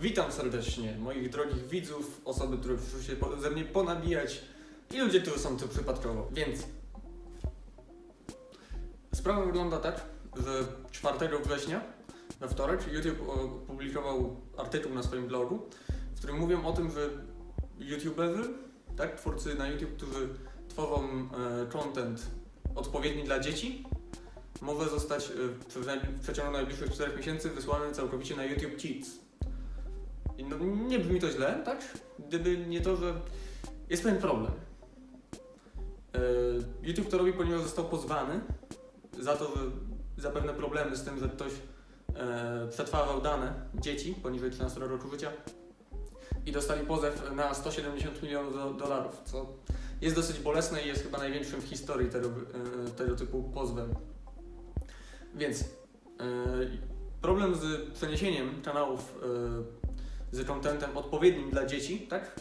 Witam serdecznie moich drogich widzów, osoby, które przyszły się ze mnie ponabijać i ludzie, którzy są tu przypadkowo. Więc sprawa wygląda tak, że 4 września, we wtorek, YouTube opublikował artykuł na swoim blogu, w którym mówią o tym, że YouTuberzy, tak, twórcy na YouTube, którzy tworzą e, content odpowiedni dla dzieci, może zostać e, w w przeciągu najbliższych 4 miesięcy wysłany całkowicie na YouTube Kids. No, nie brzmi to źle, tak? Gdyby nie to, że jest pewien problem. E, YouTube to robi, ponieważ został pozwany za to, że za pewne problemy z tym, że ktoś e, przetwarzał dane dzieci poniżej 13 roku życia i dostali pozew na 170 milionów do, dolarów, co jest dosyć bolesne i jest chyba największym w historii tego, e, tego typu pozwem. Więc problem z przeniesieniem kanałów z contentem odpowiednim dla dzieci, tak?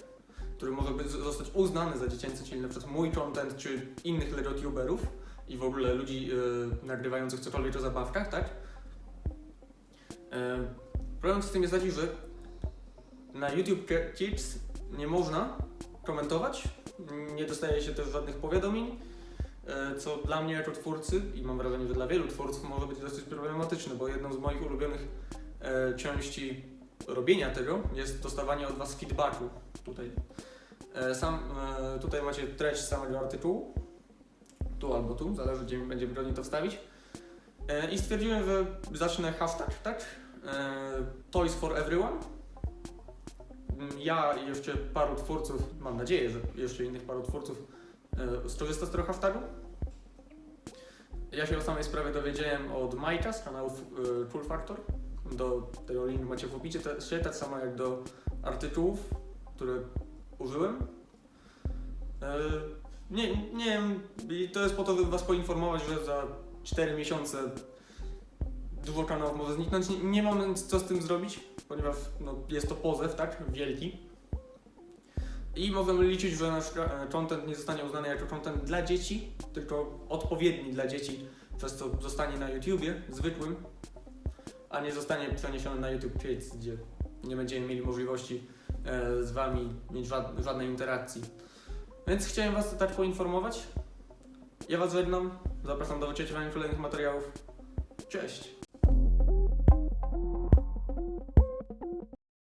Który może być, zostać uznany za dziecięcy, czyli na przykład mój content, czy innych legotuberów i w ogóle ludzi e, nagrywających cokolwiek o zabawkach, tak? E, problem z tym jest taki, że na YouTube Kids nie można komentować, nie dostaje się też żadnych powiadomień, e, co dla mnie jako twórcy i mam wrażenie, że dla wielu twórców może być dosyć problematyczne, bo jedną z moich ulubionych części robienia tego jest dostawanie od Was feedbacku tutaj. E, Sam, e, tutaj macie treść samego artykułu, tu albo tu, zależy gdzie będzie wygodniej to wstawić. E, I stwierdziłem, że zacznę hashtag, tak? Toys for Everyone. Mm, Ja i jeszcze paru twórców, mam nadzieję, że jeszcze innych paru twórców skorzysta z tego hashtagu. Ja się o samej sprawie dowiedziałem od Majka z kanału Cool Factor. Do tego link macie w opisie, też, tak samo jak do artykułów, które użyłem. E, nie, nie wiem, i to jest po to, żeby Was poinformować, że za 4 miesiące dużo kanałów może zniknąć. Nie, nie mam co z tym zrobić, ponieważ no, jest to pozew, tak? Wielki. I możemy liczyć, że nasz e, content nie zostanie uznany jako content dla dzieci, tylko odpowiedni dla dzieci, przez co zostanie na YouTubie zwykłym, a nie zostanie przeniesiony na YouTube Kids, gdzie nie będziemy mieli możliwości e, z Wami mieć ża- żadnej interakcji. Więc chciałem Was tak poinformować. Ja Was żegnam. Zapraszam do wyciągnięcia kolejnych materiałów. Cześć!